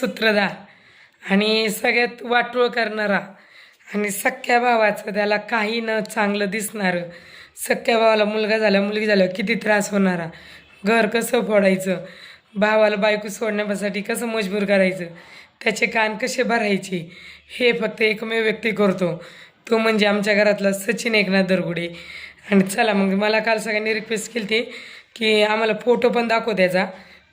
सूत्रधार आणि सगळ्यात वाटोळ करणारा आणि सख्या भावाचं त्याला काही न चांगलं दिसणारं. सख्या भावाला मुलगा झाला मुलगी झाला किती त्रास होणारा. घर कसं फोडायचं? भावाला बायको सोडण्यासाठी कसं मजबूर करायचं? त्याचे कान कसे भरायचे? हे फक्त एकमेव व्यक्ती करतो. तो म्हणजे आमच्या घरातला सचिन एकनाथ दरगुडे. आणि चला मग मला काल सगळ्यांनी रिक्वेस्ट केली होती की आम्हाला फोटो पण दाखव त्याचा.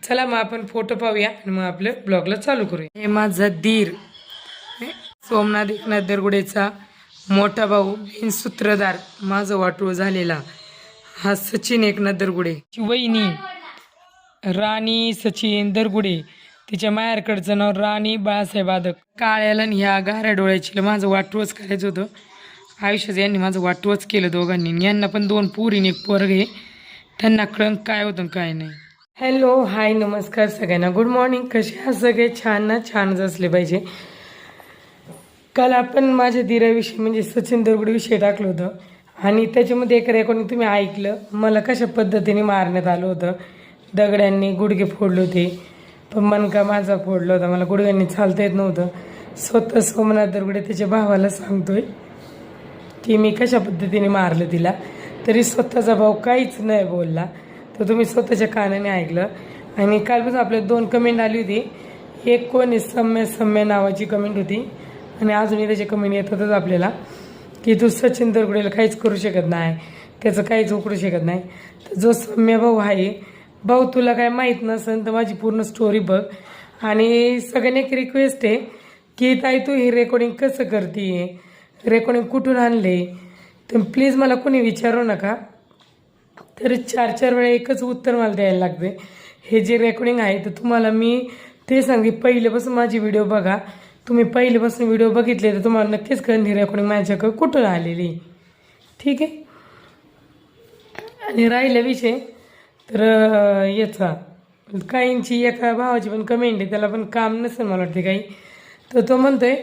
चला मग आपण फोटो पाहूया आणि मग आपलं ब्लॉगला चालू करूया. हे माझा धीर सोमनाथ एकनाथ दरगुडेचा मोठा भाऊ बिन सूत्रधार माझा वाटू झालेला. हा सचिन एकनाथ दरगुडे वहिनी राणी सचिन दरगुडे. तिच्या मायारकडचं नाव राणी बाळासाहेब आदक. काळ्याला आणि ह्या गाऱ्या डोळ्याची माझं वाटूच करायचं होतं. आयुष्याचं यांनी माझं वाटवच केलं दोघांनी. यांना पण दोन पोरीने एक पोरग आहे. त्यांना कळंक काय होतं काय नाही. हॅलो हाय नमस्कार सगळ्यांना. गुड मॉर्निंग कसे आहात सगळे? छान ना छानच असले पाहिजे. काल आपण माझ्या दिराविषयी म्हणजे सचिन दरगुडीविषयी टाकलं होतं. आणि त्याच्यामध्ये एक रेकॉर्डिंग तुम्ही ऐकलं. मला कशा पद्धतीने मारण्यात आलं होतं. दगड्यांनी गुडघे फोडले होते. पण मनका माझा फोडला होता. मला गुडघ्यांनी चालता येत नव्हतं. स्वतः सोमनाथ दरगुडे त्याच्या भावाला सांगतोय की मी कशा पद्धतीने मारलं तिला. तरी स्वतःचा भाऊ काहीच नाही बोलला. तर तुम्ही स्वतःच्या कानाने ऐकलं. आणि कालपासून आपल्या दोन कमेंट आली होती. एक कोण सम्य सम्य नावाची कमेंट होती. आणि अजूनही त्याचे कमेंट येतातच आपल्याला की तू सचिन दरगुडेला काहीच करू शकत नाही. त्याचं काहीच उकडू शकत नाही. तर जो सम्य भाऊ आहे भाऊ तुला काय माहीत नसेल तर माझी पूर्ण स्टोरी बघ. आणि सगळ्यांनी एक रिक्वेस्ट आहे की ताई तू ही रेकॉर्डिंग कसं करते रेकॉर्डिंग कुठून आणले? तर प्लीज मला कोणी विचारू नका. तर चार चार वेळा एकच उत्तर मला द्यायला लागते. हे जे रेकॉर्डिंग आहे तर तुम्हाला मी ते सांगते पहिल्यापासून माझी व्हिडिओ बघा. तुम्ही पहिल्यापासून व्हिडिओ बघितले तर तुम्हाला नक्कीच कळून ही रेकॉर्डिंग माझ्याकडे कुठून आलेली? ठीक आहे? आणि राहिला विषय. तर याचा. काहींची एका भावाची पण कमेंट आहे त्याला पण काम नसेल मला वाटते काही. तर तो म्हणतोय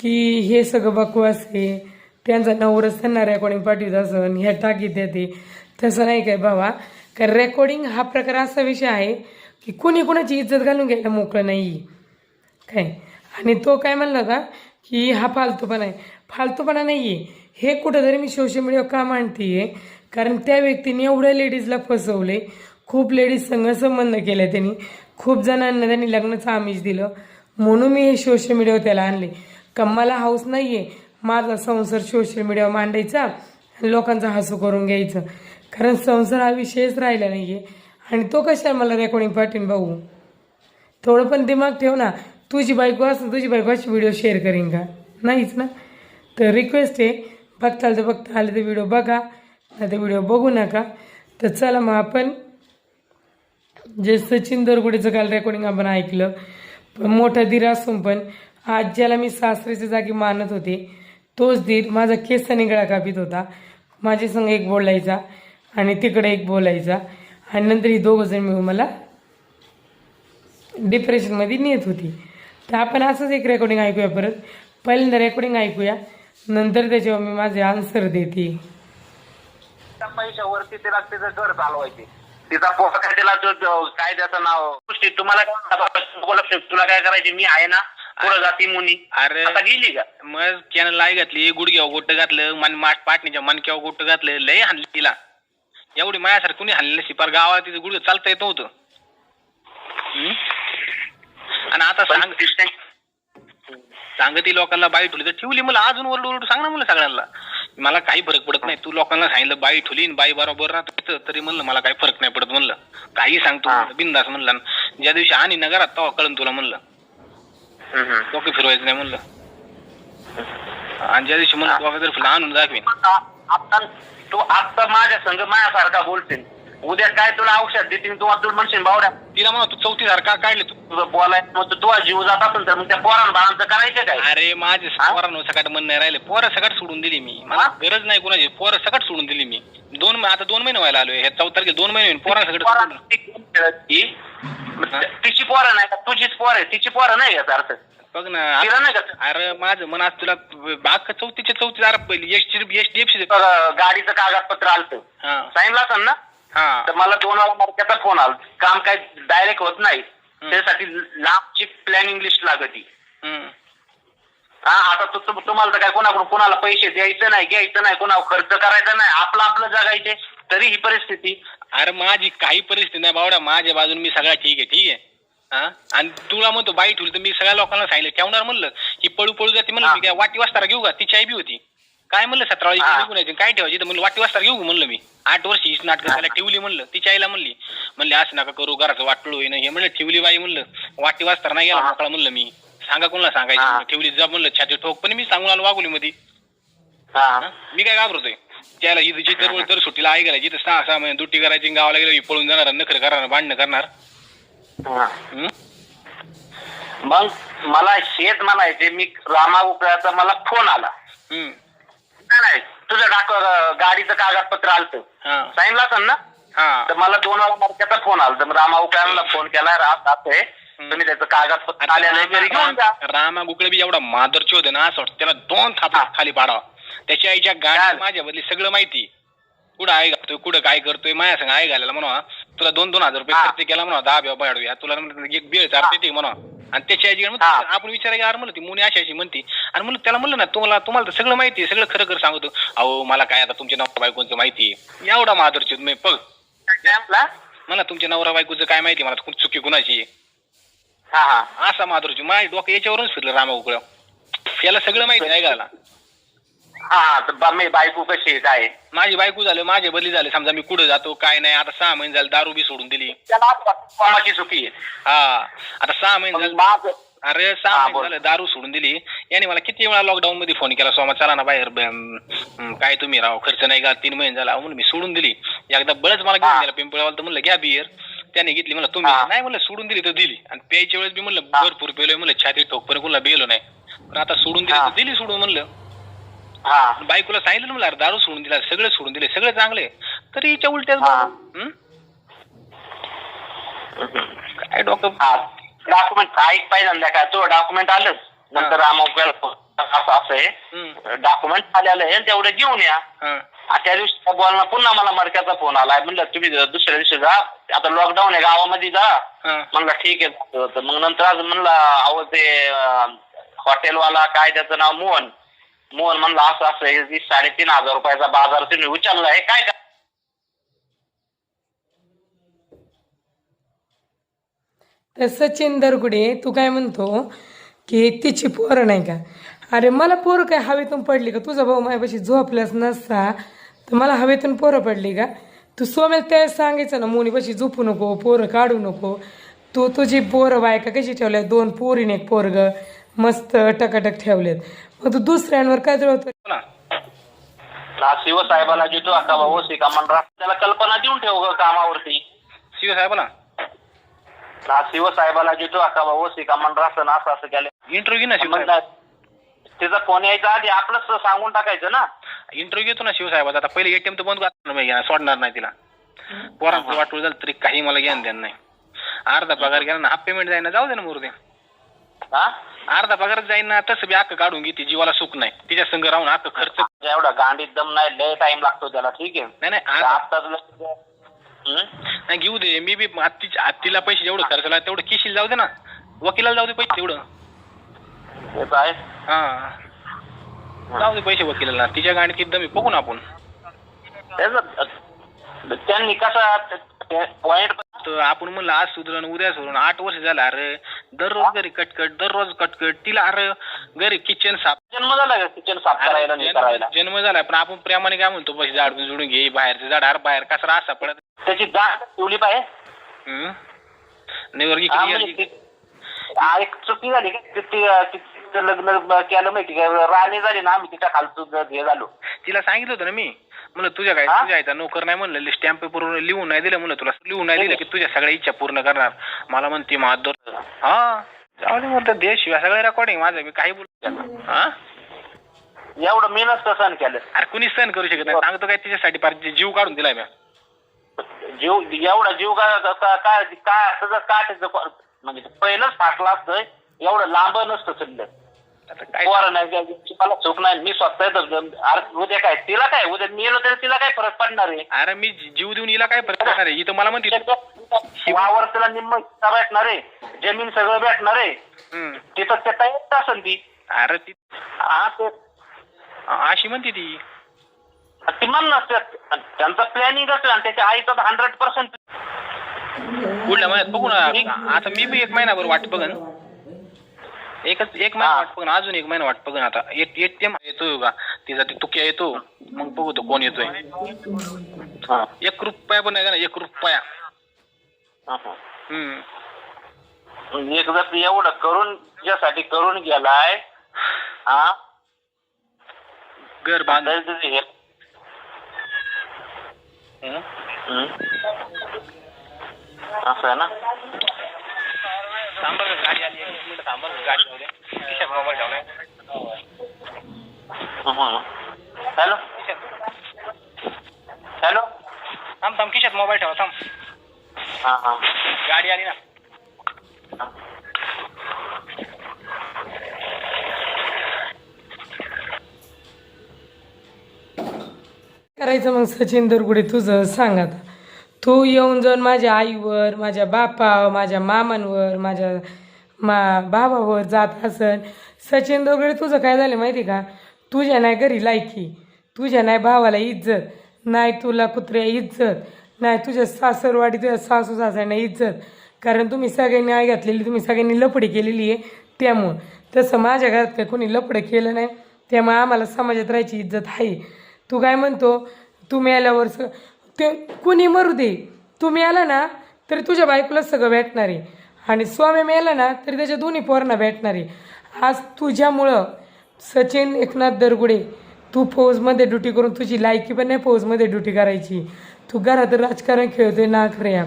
की हे सगळं बकवास आहे. त्यांचा नवरच त्यांना रेकॉर्डिंग पाठवत असन ह्या टाकीत येते तसं नाही काय बाबा. कारण रेकॉर्डिंग हा प्रकार असा विषय आहे की कुणी कुणाची इज्जत घालून घ्यायला मोकळं नाही काय? आणि तो काय म्हणला होता की हा फालतूपणा आहे. फालतूपणा नाही आहे हे कुठंतरी मी सोशल मीडियावर का मांडते कारण त्या व्यक्तीने एवढ्या लेडीजला फसवले. खूप लेडीज संघ संबंध केले त्यांनी. खूप जणांना त्यांनी लग्नाचं आमिष दिलं. म्हणून मी हे सोशल मीडियावर त्याला आणले. का मला हाऊस नाही आहे माझा संसार सोशल मीडियावर मांडायचा आणि लोकांचा हसू करून घ्यायचं. कारण संसार हा विषयच राहिला नाही आहे आणि तो कशा मला रेकॉर्डिंग पाठवीन भाऊ? थोडं पण दिमाग ठेव ना. तुझी बायको असं तुझी बायको अशी व्हिडिओ शेअर करीन का? नाहीच ना? तर रिक्वेस्ट आहे बघता आलं तर बघता आलं तर व्हिडिओ बघा नाही तर व्हिडिओ बघू नका. तर चला मग आपण जे सचिन दरगुडेचं काल रेकॉर्डिंग आपण ऐकलं पण मोठा धीर असून पण आज ज्याला मी सासऱ्याच्या जागी मानत होते तोच धीर माझा केस निगळा कापित होता. माझ्या संग एक बोलायचा. आणि तिकडे एक बोलायचा. आणि नंतर ही दोघं जण मिळून मला डिप्रेशनमध्ये नेत होती. तर आपण असंच एक रेकॉर्डिंग ऐकूया परत. पहिल्यांदा रेकॉर्डिंग ऐकूया. नंतर त्याच्यावर मी माझे आन्सर देते. पैशावरती तिला तिचं घर चालवायचे. तिचा पोहा काय तिला तो- तो काय त्याचं नाव? गोष्टी तुम्हाला तुला काय करायची? मी आहे ना. पुढे जाती मुनी. अरे. आता गेली का? मग कॅन लाई घातली गुडघ्यावर गोट घातलं मन माठ पाटणीच्या मनक्यावर गोट घातलं लय हाणली तिला. एवढी मायासारखं कुणी हाणलेलं शिपार गावाला तिचं गुडघं चालता येत नव्हतं. हम्म? आणि आता सांग सांगती लोकांना बाई ठेवली तर ठेवली मला अजून ओरडू ओरडू सांग ना मला सगळ्यांना. मला काही फरक पडत नाही. तू लोकांना सांगितलं बाई आणि बाई बरोबर राहत तरी म्हणलं मला काही फरक नाही पडत म्हणलं. काही सांगतो. बिंदास म्हणलं ज्या दिवशी आणि नगरात तेव्हा कळन तुला म्हणलं. डोके फिरवायचं नाही म्हणलं. आणि ज्या दिवशी म्हणलं डोकं जर फुलं आणून दाखवीन. आता तू आता माझ्या संघ माझ्यासारखा बोलशील. उद्या काय तुला औषध देतील तू तुला म्हणशील बावड्या तिला म्हणा तू चौथी सारखा काढले तू. तुझं बोलायचं मग तू तुझा जीव जात असेल तर मग त्या पोरान बाळांचं करायचं काय? अरे माझे हा? पोरांनो सकाट मन नाही राहिले. पोरं सकाट सोडून दिली मी. मला हा? गरज नाही कोणाची. पोरं सकाट सोडून दिली मी. दोन आता दोन महिने व्हायला आलोय. ह्या चौथ्या तारखेला दोन महिने होईल. पोरा सगळं खेळत? तिची पोरं नाही. पोर आहे तिची पोरं नाही याचा अर्थ बघ ना तिला नाही का? अरे माझं मन आज तुला बाग चौथीच्या चौथी जरा पहिली S S D F C बघ, गाडीचं कागदपत्र आलतं. हा. सांगितलं असेल ना? हा. तर मला दोन वेळा मार्केटचा फोन आला. काम काय डायरेक्ट होत नाही. त्यासाठी लांबची प्लॅनिंग लिस्ट लागती हम्म. हा आता तु- तु- तुम्हाला तर काय कोणाकडून कोणाला पैसे द्यायचं नाही घ्यायचं नाही कोणावर खर्च करायचा नाही. आपलं आपलं जगायचे तरी ही परिस्थिती. अरे माझी काही परिस्थिती नाही बावड्या. माझ्या बाजून मी सगळा ठीक आहे ठीक आहे. हा? आणि तुला म्हणतो बाई ठेवली तर मी सगळ्या लोकांना सांगितलं. ठेवणार म्हणलं की पळू पळू जाते म्हणलं मी काय वाटी वाजतारा घेऊ का? तिची आई बी होती. काय म्हणलं सतरा यायची? काय ठेवायची? तर म्हणलं वाटी वाजतारा घेऊ म्हणलं मी. आठ वर्ष हीच नाटकं त्याला ठेवली म्हणलं. तिच्या आईला म्हणली. म्हणले असं नका करू घराचं वाटलं होईन हे म्हणलं ठेवली बाई म्हणलं. वाटी वाजतारा नाही गेला. मोकळा म्हणलं मी. सांगा कोणाला सांगायचं ठेवली जा म्हणलं छाती ठोक. पण मी सांगून आलो वागुली मध्ये मी काय घाबरतोय? त्याला इथं जिथं रोज दर सुट्टीला आई घालायची जिथं सहा सहा महिने दुट्टी करायची गावाला गेलो पळून जाणार नखर करणार भांडणं करणार. हा? मग मला शेत म्हणायचे मी रामा उपळ्याचा मला फोन आला. हं. नाही तुझं डाक गाडीचं कागदपत्र आलतं. हा. सांगितलं असेल ना? हा. तर मला दोन मार्केटचा फोन आला तर रामा उपळ्याला फोन केला रात आहे. तुम्ही त्याचं कागदपत्र आहे घरी घेऊन जा. रामा गुकडे बी एवढा मादरची होते ना असं वाटतं. त्याला दोन थाप हा. खाली पाडावा. त्याच्या आईच्या गाडी चाल. माझ्या बदली सगळं माहिती. कुठं आई घालतोय कुठं काय करतोय माझ्या संग आई घालायला म्हणा तुला दोन दोन हजार रुपये हा. खर्च केला म्हणा दहा बेवा बाडूया तुला म्हणलं एक बेळ चारते ते म्हणा आणि त्याची आईची म्हणते, हा. आपण विचारायला यार म्हणलं ती मुनी अशी अशी म्हणती. आणि म्हणलं त्याला म्हणलं ना तुम्हाला तुम्हाला तर सगळं माहिती आहे सगळं खरं खरं सांगतो. अहो मला काय आता तुमच्या नवरा बायकोचं माहिती आहे. एवढा मादरची मी बघ. काय? मला तुमच्या नवरा बायकोचं काय माहिती मला खूप चुकी कुणाची आहे. हा हा. असा माधुरची माझ्या डोकं याच्यावरूनच फिरलं रामा उकळ. याला सगळं माहिती आहे गाला हा तर बा- मी बायको कशी आहे, काय? आहे? माझी बायको झालं माझे बदली झाले. समजा मी कुठं जातो काय नाही आता सहा महिने झाले दारू बी सोडून दिली. त्याला असं वाटतं कामाची चुकी आहे? हा आता सहा महिने मग झाले. माझं अरे सहा महिने बोल. झाले दारू सोडून दिली. याने मला किती वेळा लॉकडाऊन मध्ये फोन केला सोमा चला ना बाहेर ब- काय तुम्ही राव खर्च नाही का? तीन महिने झाला. म्हणून मी सोडून दिली. एकदा बळच मला घेऊन हा. गेला पिंपळावाला. तर म्हणलं घ्या बियर त्याने घेतली म्हणलं तुम्ही हा. नाही म्हणलं सोडून दिली तर दिली. आणि प्यायच्या वेळेस मी म्हणलं हा. भरपूर पेलोय. म्हणलं छाती ठोकपर्यंत कोणाला बेलो नाही. पण आता सोडून दिली हा. तर दिली सोडून म्हणलं. हा. बायकोला सांगितलं ना मला अरे दारू सोडून दिला सगळं सोडून दिले सगळे चांगले तरी हिच्या उलट्याच हा. हं? काय डॉक्टर हा. डॉक्युमेंट ऐक पहिल्यांदा काय तो डॉक्युमेंट आलंच. नंतर असं आहे. डॉक्युमेंट आलेलं आहे. तेवढं घेऊन या. त्या दिवशी बोलणं पुन्हा मला मडक्याचा फोन आलाय म्हणलं तुम्ही दुसऱ्या दिवशी जा आता लॉकडाऊन आहे गावामध्ये जा. म्हणलं ठीक आहे. तर मग नंतर आज म्हणलं अहो ते हॉटेलवाला काय त्याचं नाव मोहन. मोहन म्हणला असं असं आहे, साडेतीन हजार रुपयाचा बाजार तुम्ही उचलला आहे काय का तर सचिन दरगुडे तू काय म्हणतो की तिची पोरं नाही का? अरे मला पोरं काय हवेतून पडली का? तुझा भाऊ माझ्यापाशी झोपलाच नसता. तर मला हवेतून पोरं पडली का? तू सोम्याला त्यावेळेस सांगायचं ना मुनीपाशी झोपू नको पोरं काढू नको. तू तुझी पोरं बायका कशी ठेवल्या? दोन पोरीने एक पोरग. मस्त टकाटक ठेवलेत. मग तू दुसऱ्यांवर काय जळतो ना शिवसाहेबाला जितो अका ओसी का म्हणरा त्याला कल्पना देऊन ठेव ग कामावरती. शिव साहेब ना ना शिवसाहेबाला जितो अका ओसी का म्हणरा असं ना असं असं केलं. इंटरव्ह्यू घे ना शिव म्हणलं, तिचा फोन यायचा आधी आपलंच सांगून टाकायचं ना. इंटरव्ह्यू घेतो ना शिवसाहेबाचा आता पहिले एटीएम तर बंद करणार नाही सोडणार नाही तिला. पोरांचं वाटूळ झालं तरी काही मला ज्ञान द्यान नाही. अर्धा पगार गेला ना हाफ पेमेंट जाईन ना जाऊ दे ना मुरुदे. हा? अर्धा पगार जाईन ना तसं बी अक्क काढून घेते जीवाला सुख नाही. तिच्या संग राहून अक्क खर्च एवढा गांडीत दम नाही लय टाइम लागतो त्याला ठीक आहे? नाही नाही अर्धा- आत्ताच लय-? नाही घेऊ दे मी बी आत्तीच्या आत्तीला पैसे जेवढं खर्च लागला तेवढं किशील जाऊ दे ना. वकिलाला जाऊ दे पैसे तेवढं. ते तर आहे हा. जाऊ दे पैसे वकिलाला तिच्या गाडीत किती दमी बघू ना आपण. त्याचं त्यांनी कसा पॉइंट तर आपण म्हणलं आज सुधरण उद्या सुधरण आठ वर्ष झालं अरे दररोज घरी कटकट दररोज कटकट. तिला अरे घरी किचन साफ जन्म झाला का किचन साफ करायला नाही करायला? जन्म झालाय पण आपण प्रेमाने काय म्हणतो पैसे झाड जोडून घे बाहेरचे झाड अरे बाहेर कचरा असा पडत त्याची दाट ठेवली पाहिजे? निवर्गी म्हणजे एक चुकी झाली का? लग्न केलं माहिती का? राणी झाली ना आम्ही तिच्या खालचं हे झालो. तिला सांगितलं होतं ना मी. म्हणलं तुझ्या काय हा? तुझ्या आईचा नोकर नाही म्हणलं स्टॅम्प पेपर लिहून नाही दिलं म्हणलं तुला. लिहून नाही दिलं की तुझ्या सगळ्या इच्छा पूर्ण करणार. मला म्हणते माधुर हा? जाऊ दे देश शिवाय सगळे रेकॉर्डिंग माझं मी काही बोलू हा? एवढं मी नसतं सहन केलं? अरे कुणी सहन करू शकत नाही. सांगतो काय तिच्यासाठी पार जीव काढून दिलाय मी जीव एवढा जीव का का- का- काय काय त्याचं काय म्हणजे पहिलंच फाटलं असतं एवढं लांब नसतं चाललं मला चूक नाही. मी स्वतः उद्या काय? तिला काय? उद्या मी तरी तिला काय फरक पडणार आहे? अरे मी जीव देऊन हिला काय फरक पडणार आहे? इथं मला म्हणते वावर तिला निम्म भेटणार आहे. जमीन सगळं भेटणार आहे. तिथं ते तयार असेल ती. अरे ती अशी म्हणते ती. ती म्हणणार त्यांचं प्लॅनिंग असेल आणि त्याच्या आईचं हंड्रेड पर्सेंट पुढल्या महिन्यात? बघू ना. आता मी बी एक महिनाभर वाट बघन. एकच एक महिना. वाट बघन अजून एक महिना वाट बघन आता. एक एक ते येतो का तिचा ते तुक्या येतो? मग बघू तो कोण येतोय. एक रुपया पण नाही का ना एक रुपया. हम्म. एक जर एवढं करून ज्यासाठी करून गेलाय हा? घर बांध. तर ते हं? हं. असं आहे ना? थांबा गं, गाडी आली एक मिनिट थांबा गं, गाडी जाऊ दे. खिशात मोबाईल ठेवलाय हं. हॅलो? हॅलो? थांब थांब खिशात मोबाईल ठेवा थांब. हा हा. गाडी आली ना. करायचं मग सचिन दरगुडे तुझं सांग आता. तू येऊन जाऊन माझ्या आईवर माझ्या बापा माझ्या मामांवर माझ्या मा बाबावर जात असन. सचिन दोघडे तुझं काय झालं माहिती का? तुझ्या नाही घरी लायकी. तुझ्या नाही भावाला इज्जत. नाही तुला कुत्र्या इज्जत. नाही तुझ्या सासरवाडी तुझ्या सासू सासऱ्यांना इज्जत. कारण तुम्ही सगळ्यांनी आई घातलेली तुम्ही सगळ्यांनी लपडी केलेली आहे त्यामुळं. तसं माझ्या घरात काही कोणी लपडं केलं नाही. त्यामुळे आम्हाला समाजात राहायची इज्जत आहे. तू काय म्हणतो? तू मेल्यावर स ते कुणी मरू दे. तू मिळाला ना तरी तुझ्या बायकोला सगळं भेटणार आहे. आणि स्वामी मेला ना तरी त्याच्या दोन्ही पोरांना भेटणार आहे. आज तुझ्यामुळं सचिन एकनाथ दरगुडे तू फौजमध्ये ड्युटी करून तुझी लायकी पण नाही फौजमध्ये ड्युटी करायची. तू घरात राजकारण खेळतोय ना खऱ्या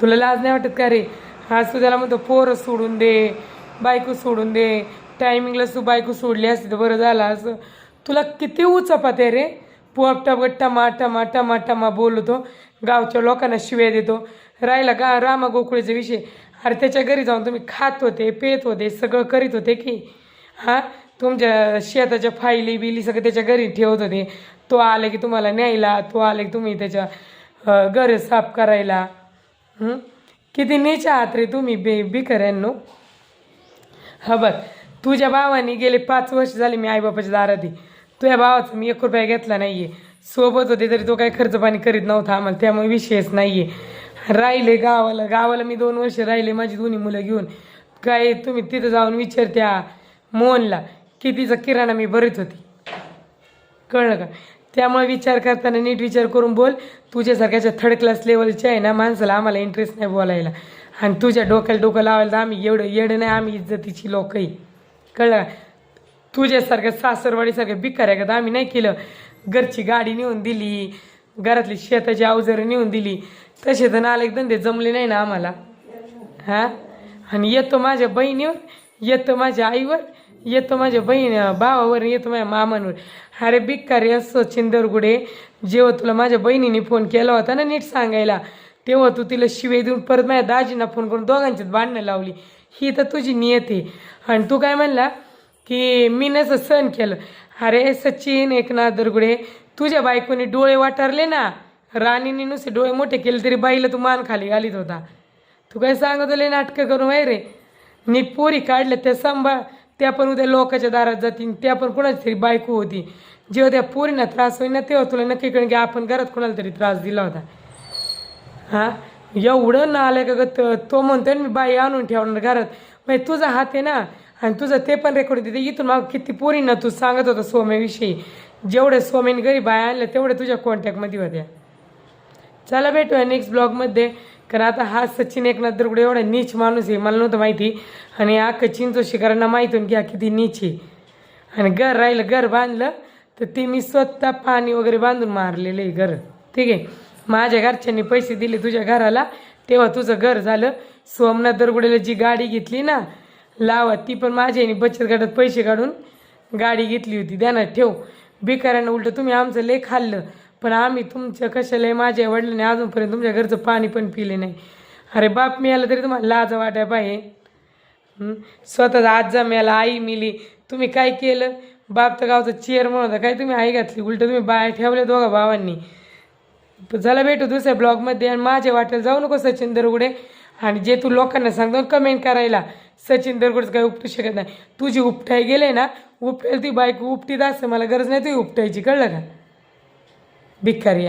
तुला लाज नाही वाटत का रे? आज तू त्याला म्हणतो पोरं सोडून दे बायको सोडून दे. टायमिंगला तू बायको सोडली असती तर बरं झालं असं. तुला किती उचपात आहे रे? पोपटा टमा टमा टमा टमा बोलतो. गावच्या लोकांना शिव्या देतो. राहिला गा रामा गोकुळीचा विषय. अरे त्याच्या घरी जाऊन तुम्ही खात होते पेत होते सगळं करीत होते की? हां? तुमच्या शेताच्या फायली बिली सगळं त्याच्या घरी ठेवत होते. तो आला की तुम्हाला न्यायला तो आला की तुम्ही त्याच्या घर साफ करायला. किती नीच आहात रे तुम्ही बे बिकऱ्यांनो हा बघ तुझ्या भावाने गेले पाच वर्ष झाले मी आईबापाच्या दारात आहे. तुझ्या भावाचा मी एक रुपया घेतला नाही आहे सोबत होते तरी तो काही खर्च पाणी करीत नव्हता आम्हाला त्यामुळे विषयच नाही आहे राहिले गावाला गावाला मी दोन वर्ष राहिले माझी दोन्ही मुलं घेऊन. काय तुम्ही तिथं जाऊन विचारत्या मोहनला कितीचा किराणा मी भरत होती. कळलं का? त्यामुळे विचार करताना नीट विचार करून बोल तुझ्यासारख्याच्या थर्ड क्लास लेवलच्या आहे ना माणसाला आम्हाला इंटरेस्ट नाही बोलायला. आणि तुझ्या डोक्याला डोकं लावायला तर आम्ही एवढं येडं नाही आम्ही इज्जतीची लोकही. कळलं तुझ्यासारखं सासरवाडीसारखं सासरवाडीसारख्या बिकार आहे का? आम्ही नाही केलं. घरची गाडी नेऊन दिली घरातली शेताची अवजारं नेऊन दिली. तसे तर नालेक धंदे जमले नाही ना आम्हाला. हां? आणि येतो माझ्या बहिणीवर येतो माझ्या आईवर येतो माझ्या बहीण भावावर येतो माझ्या मामांवर. अरे बिकारी असो चिंदरगुडे. जेव्हा तुला माझ्या बहिणीने फोन केला होता ना नीट सांगायला तेव्हा तू तिला शिवे देऊन परत माझ्या दाजींना फोन करून दोघांच्यात भांडणं लावली. ही तर तुझी नियत आहे. आणि तू काय म्हणला? की मी सहन केलं. अरे सचिन एकनाथ दरगुडे तुझ्या बायकोने डोळे वाटारले ना? राणीने नुसते डोळे मोठे केले तरी बाईला तू मान खाली घालीत होता. तू काय सांगत होले नाटकं करून व्हाय रे? नीट पोरी काढल्या त्या सांभाळ त्या पण उद्या लोकांच्या दारात जातील त्या पण कोणाची तरी बायको होती. जेव्हा त्या पोरींना त्रास होईना तेव्हा तुला नक्की कारण की आपण घरात कोणाला तरी त्रास दिला होता. हां? एवढं ना आलं का ग तो म्हणतोय ना मी बाई आणून ठेवणार घरात. म्हणजे तुझा हात आहे ना आणि तुझं ते पण रेकॉर्ड तिथे इथून मग किती पोरींना तू सांगत होता सोम्याविषयी. जेवढे सोमेने घरी बाय आणल्या तेवढे तुझ्या कॉन्टॅक्टमध्ये होत्या. चला भेटूया नेक्स्ट ब्लॉगमध्ये कारण आता हा सचिन एकनाथ दरगुडे एवढा नीच माणूस आहे मला नव्हतं माहिती. आणि हा चिंचो शिकारांना माहीत होऊन की हा किती नीच आहे. आणि घर राहिलं घर बांधलं तर ते मी स्वतः पाणी वगैरे बांधून मारलेलं आहे घर. ठीक आहे? माझ्या घरच्यांनी पैसे दिले तुझ्या घराला तेव्हा तुझं घर झालं. सोमनाथ दरगुडेला जी गाडी घेतली ना लावा ती पण माझ्या बचत गटात पैसे काढून गाडी घेतली होती. ध्यानात ठेव. बिकाऱ्यांना उलटं तुम्ही आमचं लय खाल्लं. पण आम्ही तुमच्या कशाला माझ्या वडिलांनी अजूनपर्यंत तुमच्या घरचं पाणी पण पिले नाही. अरे बाप मिळालं तरी तुम्हाला लाज वाटाय पाहिजे. स्वतःचा आजा मिळाला आई मिली. तुम्ही काय केलं? बाप तर गावचा चेअर म्हणून होता. काय तुम्ही आई घातली? उलट तुम्ही बाया ठेवले दोघा भावांनी. झाला भेटू दुसऱ्या ब्लॉगमध्ये आणि माझ्या वाटेला जाऊ नको सचिन दरगुडे आणि जे तू लोकांना सांगतो कमेंट करायला सचिन दरगोडच काही उपटू शकत नाही. तुझी उपटाय गेले ना उपटेल ती बायको उपटीत असं मला गरज नाही तुझी उपटायची कळलं का? भिकारी